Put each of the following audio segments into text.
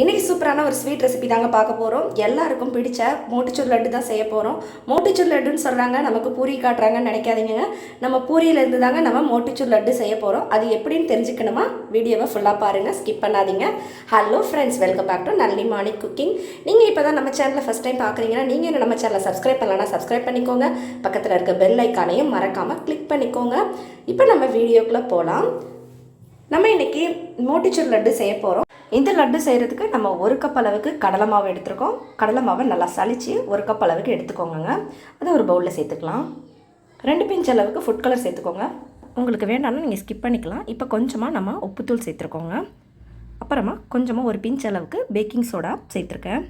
இன்றைக்கி சூப்பரான ஒரு ஸ்வீட் ரெசிபி தாங்க பார்க்க போகிறோம் எல்லாருக்கும் பிடிச்ச மோட்டிச்சூர் லட்டு தான் செய்ய போகிறோம் மோட்டிச்சூர் லட்டுன்னு சொல்கிறாங்க நமக்கு பூரி காட்டுறாங்கன்னு நினைக்காதீங்க. நம்ம பூரியிலேருந்து தாங்க நம்ம மோட்டிச்சூர் லட்டு செய்ய போகிறோம் அது எப்படின்னு தெரிஞ்சுக்கணுமா? வீடியோவை ஃபுல்லாக பாருங்கள் ஸ்கிப் பண்ணாதீங்க. Hello friends welcome back to Nalli morning cooking நீங்கள் இப்போ தான் நம்ம சேனலில் ஃபஸ்ட் டைம் பார்க்குறீங்கன்னா நீங்கள் என்ன நம்ம சேனலை சப்ஸ்கிரைப் பண்ணலன்னா சப்ஸ்கிரைப் பண்ணிக்கோங்க. பக்கத்தில் இருக்க பெல் ஐக்கானையும் மறக்காமல் கிளிக் பண்ணிக்கோங்க. இப்போ நம்ம வீடியோக்குள்ளே போகலாம் நம்ம இன்றைக்கி மோட்டிச்சூர் லட்டு செய்ய போகிறோம் இந்த லட்டு செய்கிறதுக்கு நம்ம ஒரு கப் அளவுக்கு கடலை மாவு எடுத்துருக்கோம். கடலை மாவை நல்லா சளிச்சு ஒரு கப் அளவுக்கு எடுத்துக்கோங்க அதை ஒரு பவுலில் சேர்த்துக்கலாம். ரெண்டு பிஞ்ச் அளவுக்கு ஃபுட் கலர் சேர்த்துக்கோங்க. உங்களுக்கு வேண்டாம்னா நீங்கள் ஸ்கிப் பண்ணிக்கலாம். இப்போ கொஞ்சமாக நம்ம உப்புத்தூள் சேர்த்துருக்கோங்க. அப்புறமா கொஞ்சமாக ஒரு பிஞ்ச் அளவுக்கு பேக்கிங் சோடா சேர்த்துருக்கேன்.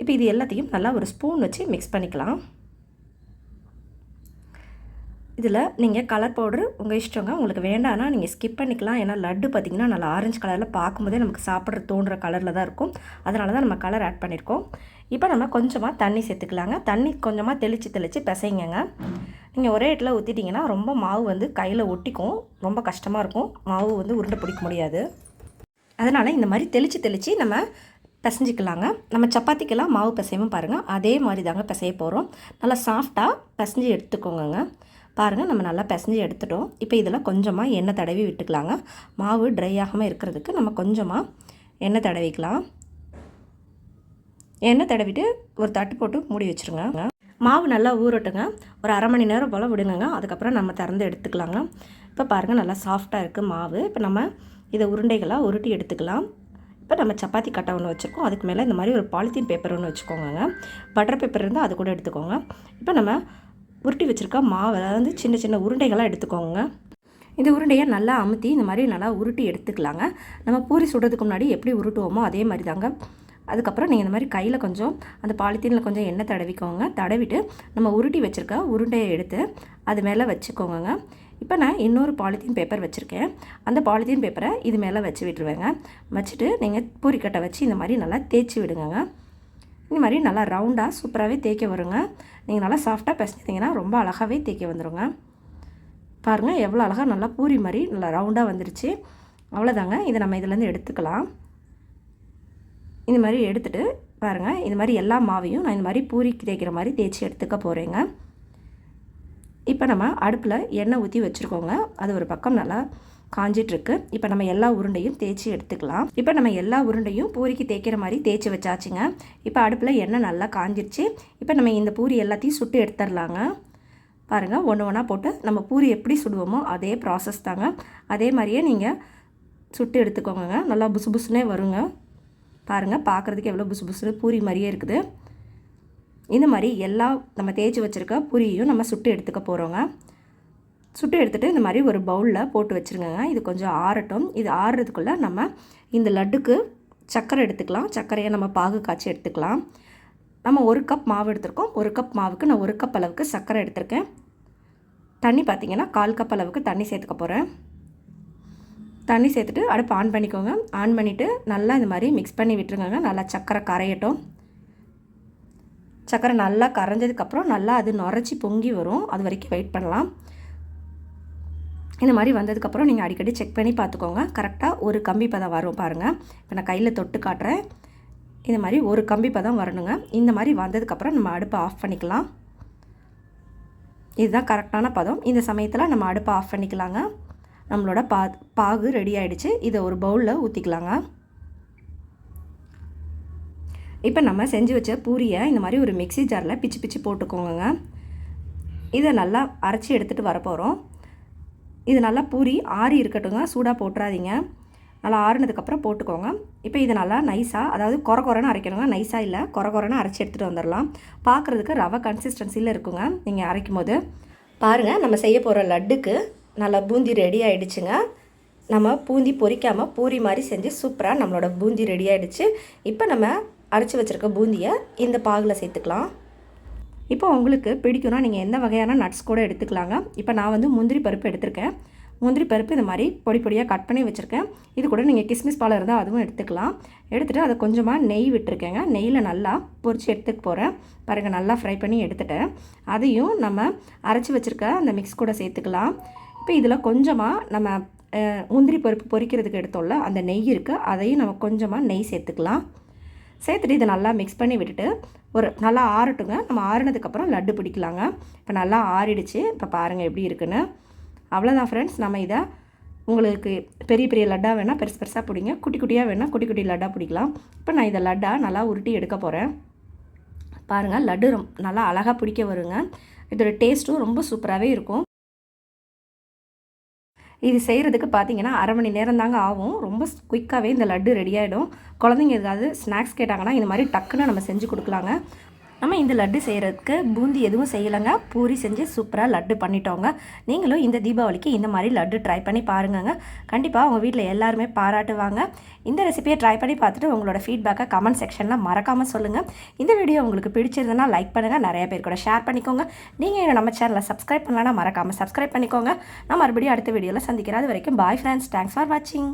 இப்போ இது எல்லாத்தையும் நல்லா ஒரு ஸ்பூன் வச்சு மிக்ஸ் பண்ணிக்கலாம். இதில் நீங்கள் கலர் பவுடர் உங்கள் இஷ்டங்க உங்களுக்கு வேண்டாம்னா நீங்கள் ஸ்கிப் பண்ணிக்கலாம். ஏன்னா லட்டு பார்த்திங்கன்னா நல்லா ஆரஞ்சு கலரில் பார்க்கும்போதே நமக்கு சாப்பிட்ற தோன்ற கலரில் தான் இருக்கும். அதனால தான் நம்ம கலர் ஆட் பண்ணியிருக்கோம். இப்போ நம்ம கொஞ்சமாக தண்ணி சேர்த்துக்கலாங்க. தண்ணி கொஞ்சமாக தெளித்து தெளித்து பிசைங்கங்க நீங்கள் ஒரே இடத்துல ஊற்றிட்டிங்கன்னா ரொம்ப மாவு வந்து கையில் ஒட்டிக்கும். ரொம்ப கஷ்டமாக இருக்கும். மாவு வந்து உருண்டை பிடிக்க முடியாது. அதனால் இந்த மாதிரி தெளித்து தெளித்து நம்ம பிசைஞ்சிக்கலாங்க. நம்ம சப்பாத்திக்கெல்லாம் மாவு பிசையும் பாருங்கள் அதே மாதிரி தாங்க பிசைய போகிறோம். நல்லா சாஃப்டாக பிசைஞ்சு எடுத்துக்கோங்க பாருங்கள் நம்ம நல்லா பிசைஞ்சு எடுத்துட்டோம். இப்போ இதில் கொஞ்சமாக எண்ணெய் தடவி விட்டுக்கலாங்க. மாவு ட்ரை ஆகாமல் இருக்கிறதுக்கு நம்ம கொஞ்சமாக எண்ணெய் தடவிக்கலாம். எண்ணெய் தடவிட்டு ஒரு தட்டு போட்டு மூடி வச்சுருங்க. மாவு நல்லா ஊறட்டுங்க. ஒரு அரை மணி நேரம் போல் விடுங்க அதுக்கப்புறம் நம்ம திறந்து எடுத்துக்கலாங்க. இப்போ பாருங்கள் நல்லா சாஃப்டாக இருக்குது மாவு. இப்போ நம்ம இதை உருண்டைகளாக உருட்டி எடுத்துக்கலாம். இப்போ நம்ம சப்பாத்தி கட்டை ஒன்று வச்சுருக்கோம். அதுக்கு மேலே இந்த மாதிரி ஒரு பாலித்தீன் பேப்பர் ஒன்று வச்சுக்கோங்க பட்டர் பேப்பர் இருந்தால் அது கூட எடுத்துக்கோங்க. இப்போ நம்ம உருட்டி வச்சுருக்க மாவு வந்து சின்ன சின்ன உருண்டைகளாக எடுத்துக்கோங்க. இந்த உருண்டையை நல்லா அமுத்தி இந்த மாதிரி நல்லா உருட்டி எடுத்துக்கலாங்க. நம்ம பூரி சுடுறதுக்கு முன்னாடி எப்படி உருட்டுவோமோ அதே மாதிரி தாங்க அதுக்கப்புறம் நீங்கள் இந்த மாதிரி கையில் கொஞ்சம் அந்த பாலித்தீனில் கொஞ்சம் எண்ணெய் தடவிக்கோங்க. தடவிட்டு நம்ம உருட்டி வச்சுருக்க உருண்டையை எடுத்து அது மேலே வச்சுக்கோங்க இப்போ நான் இன்னொரு பாலித்தீன் பேப்பர் வச்சுருக்கேன். அந்த பாலித்தீன் பேப்பரை இது மேலே வச்சு விட்டுருவேங்க. வச்சுட்டு நீங்கள் பூரிக்கட்டை வச்சு இந்த மாதிரி நல்லா தேய்ச்சி விடுங்க இந்த மாதிரி நல்லா ரவுண்டாக சூப்பராகவே தேய்க்க வருங்க. நீங்கள் நல்லா சாஃப்டாக பிசைஞ்சிங்கன்னா ரொம்ப அழகாகவே தேய்க்க வந்துடுங்க பாருங்கள் எவ்வளோ அழகாக நல்லா பூரி மாதிரி நல்லா ரவுண்டாக வந்துருச்சு. அவ்வளோதாங்க இதை நம்ம இதுலேருந்து எடுத்துக்கலாம். இந்த மாதிரி எடுத்துகிட்டு பாருங்கள் இந்த மாதிரி எல்லா மாவையும் நான் இந்த மாதிரி பூரி தேய்க்கிற மாதிரி தேய்ச்சி எடுத்துக்க போகிறேங்க இப்போ நம்ம அடுப்பில் எண்ணெய் ஊற்றி வச்சுருக்கோங்க. அது ஒரு பக்கம் நல்லா காஞ்சிட்ருக்கு. இப்போ நம்ம எல்லா உருண்டையும் தேய்ச்சி எடுத்துக்கலாம். இப்போ நம்ம எல்லா உருண்டையும் பூரிக்கு தேய்க்கிற மாதிரி தேய்ச்சி வச்சாச்சுங்க. இப்போ அடுப்பில் எண்ணெய் நல்லா காஞ்சிருச்சு. இப்போ நம்ம இந்த பூரி எல்லாத்தையும் சுட்டு எடுத்துடலாங்க. பாருங்கள் ஒன்று ஒன்றா போட்டு நம்ம பூரி எப்படி சுடுவோமோ அதே ப்ராசஸ் தாங்க. அதே மாதிரியே நீங்கள் சுட்டு எடுத்துக்கோங்க நல்லா புசு புசுனே வருங்க. பாருங்கள் பார்க்குறதுக்கு எவ்வளோ புசு புசுன்னு பூரி மாதிரியே இருக்குது. இந்த மாதிரி எல்லா நம்ம தேய்ச்சி வச்சுருக்க பூரியையும் நம்ம சுட்டு எடுத்துக்க போகிறோங்க சுட்டு எடுத்துகிட்டு இந்த மாதிரி ஒரு பவுலில் போட்டு வச்சுருங்க இது கொஞ்சம் ஆறட்டும். இது ஆறுறதுக்குள்ளே நம்ம இந்த லட்டுக்கு சர்க்கரை எடுத்துக்கலாம். சர்க்கரையை நம்ம பாகு காய்ச்சி எடுத்துக்கலாம். நம்ம ஒரு கப் மாவு எடுத்திருக்கோம். ஒரு கப் மாவுக்கு நான் ஒரு கப் அளவுக்கு சர்க்கரை எடுத்திருக்கேன். தண்ணி பார்த்திங்கன்னா கால் கப் அளவுக்கு தண்ணி சேர்த்துக்க போகிறேன் தண்ணி சேர்த்துட்டு அடுப்பு ஆன் பண்ணிக்கோங்க. ஆன் பண்ணிவிட்டு நல்லா இந்த மாதிரி மிக்ஸ் பண்ணி விட்டுருங்க நல்லா சர்க்கரை கரையட்டும். சர்க்கரை நல்லா கரைஞ்சதுக்கப்புறம் நல்லா அது நுரைச்சி பொங்கி வரும். அது வரைக்கும் வெயிட் பண்ணலாம். இந்த மாதிரி வந்ததுக்கப்புறம் நீங்கள் அடிக்கடி செக் பண்ணி பார்த்துக்கோங்க. கரெக்டாக ஒரு கம்பி பதம் வரும் பாருங்கள் இப்போ நான் கையில் தொட்டு காட்டுறேன். இந்த மாதிரி ஒரு கம்பி பதம் வரணுங்க. இந்த மாதிரி வந்ததுக்கப்புறம் நம்ம அடுப்பை ஆஃப் பண்ணிக்கலாம். இதுதான் கரெக்டான பதம். இந்த சமயத்தில் நம்ம அடுப்பை ஆஃப் பண்ணிக்கலாங்க. நம்மளோட பா பாகு ரெடி ஆகிடுச்சு இதை ஒரு பவுலில் ஊற்றிக்கலாங்க இப்போ நம்ம செஞ்சு வச்ச பூரியை இந்த மாதிரி ஒரு மிக்சி ஜாரில் பிச்சு பிச்சு போட்டுக்கோங்க இதை நல்லா அரைச்சி எடுத்துகிட்டு வரப்போகிறோம் இது நல்லா பூரி ஆறி இருக்கட்டுங்க சூடாக போட்டுறாதீங்க. நல்லா ஆறுனதுக்கப்புறம் போட்டுக்கோங்க. இப்போ இது நல்லா நைஸாக அதாவது குற குறைன்னு அரைக்கணுங்க நைஸாக இல்லை குற குறைன்னு அரைச்சி எடுத்துகிட்டு வந்துடலாம். பார்க்குறதுக்கு ரவை கன்சிஸ்டன்சியில் இருக்குங்க நீங்கள் அரைக்கும் போது பாருங்கள் நம்ம செய்ய போகிற லட்டுக்கு நல்லா பூந்தி ரெடி ஆகிடுச்சுங்க நம்ம பூந்தி பொரிக்காமல் பூரி மாதிரி செஞ்சு சூப்பராக நம்மளோட பூந்தி ரெடி ஆகிடுச்சு இப்போ நம்ம அரைச்சி வச்சுருக்க பூந்தியை இந்த பாகில் சேர்த்துக்கலாம். இப்போ உங்களுக்கு பிடிக்கும்னா நீங்கள் எந்த வகையான நட்ஸ் கூட எடுத்துக்கலாங்க. இப்போ நான் வந்து முந்திரி பருப்பு எடுத்திருக்கேன். முந்திரி பருப்பு இந்த மாதிரி பொடி பொடியாக கட் பண்ணி வச்சுருக்கேன். இது கூட நீங்கள் கிஸ்மிஸ் பால் இருந்தால் அதுவும் எடுத்துக்கலாம். எடுத்துகிட்டு அதை கொஞ்சமாக நெய் விட்டுருக்கேங்க. நெய்யில் நல்லா பொரித்து எடுத்துக்க போகிறேன் பாருங்கள் நல்லா ஃப்ரை பண்ணி எடுத்துட்டேன். அதையும் நம்ம அரைச்சி வச்சுருக்க அந்த மிக்ஸ் கூட சேர்த்துக்கலாம். இப்போ இதில் கொஞ்சமாக நம்ம முந்திரி பருப்பு பொரிக்கிறதுக்கு எடுத்தோம்ல அந்த நெய் இருக்குது அதையும் நம்ம கொஞ்சமாக நெய் சேர்த்துக்கலாம். சேர்த்துட்டு இதை நல்லா மிக்ஸ் பண்ணி விட்டுட்டு ஒரு நல்லா ஆறட்டுங்க. நம்ம ஆறுனதுக்கப்புறம் லட்டு பிடிக்கலாங்க. இப்போ நல்லா ஆறிடுச்சு. இப்போ பாருங்கள் எப்படி இருக்குன்னு. அவ்வளோதான் ஃப்ரெண்ட்ஸ் நம்ம இதை உங்களுக்கு பெரிய பெரிய லட்டாக வேணால் பெருசு பெருசாக பிடிங்க. குட்டி குட்டியாக வேணால் குட்டி குட்டி லட்டாக பிடிக்கலாம். இப்போ நான் இதை லட்டாக நல்லா உருட்டி எடுக்க போகிறேன் பாருங்கள் லட்டு ரொம் நல்லா அழகாக பிடிக்க வருங்க. இதோட டேஸ்ட்டும் ரொம்ப சூப்பராகவே இருக்கும். இது செய்கிறதுக்கு பார்த்தீங்கன்னா அரை மணி நேரம் தாங்க ஆகும். ரொம்ப குயிக்காகவே இந்த லட்டு ரெடி ஆகிடும் குழந்தைங்க ஏதாவது ஸ்நாக்ஸ் கேட்டாங்கன்னா இந்த மாதிரி டக்குன்னு நம்ம செஞ்சு கொடுக்கலாங்க. நம்ம இந்த லட்டு செய்கிறதுக்கு பூந்தி எதுவும் செய்யலைங்க. பூரி செஞ்சு சூப்பராக லட்டு பண்ணிட்டோங்க. நீங்களும் இந்த தீபாவளிக்கு இந்த மாதிரி லட்டு ட்ரை பண்ணி பாருங்கங்க. கண்டிப்பாக உங்கள் வீட்டில் எல்லாருமே பாராட்டுவாங்க. இந்த ரெசிபியை ட்ரை பண்ணி பார்த்துட்டு உங்களோட ஃபீட்பேக்கை கமெண்ட் செக்ஷனில் மறக்காமல் சொல்லுங்கள் இந்த வீடியோ உங்களுக்கு பிடிச்சிருந்தனா லைக் பண்ணுங்கள் நிறைய பேர் கூட ஷேர் பண்ணிக்கோங்க. நீங்கள் நம்ம சேனலை சப்ஸ்கிரைப் பண்ணலன்னா மறக்காமல் சப்ஸ்கிரைப் பண்ணிக்கோங்க. நான் மறுபடியும் அடுத்த வீடியோவில் சந்திக்கிறேன். அது வரைக்கும் பாய் ஃப்ரெண்ட்ஸ் தேங்க்ஸ் ஃபார் வாட்சிங்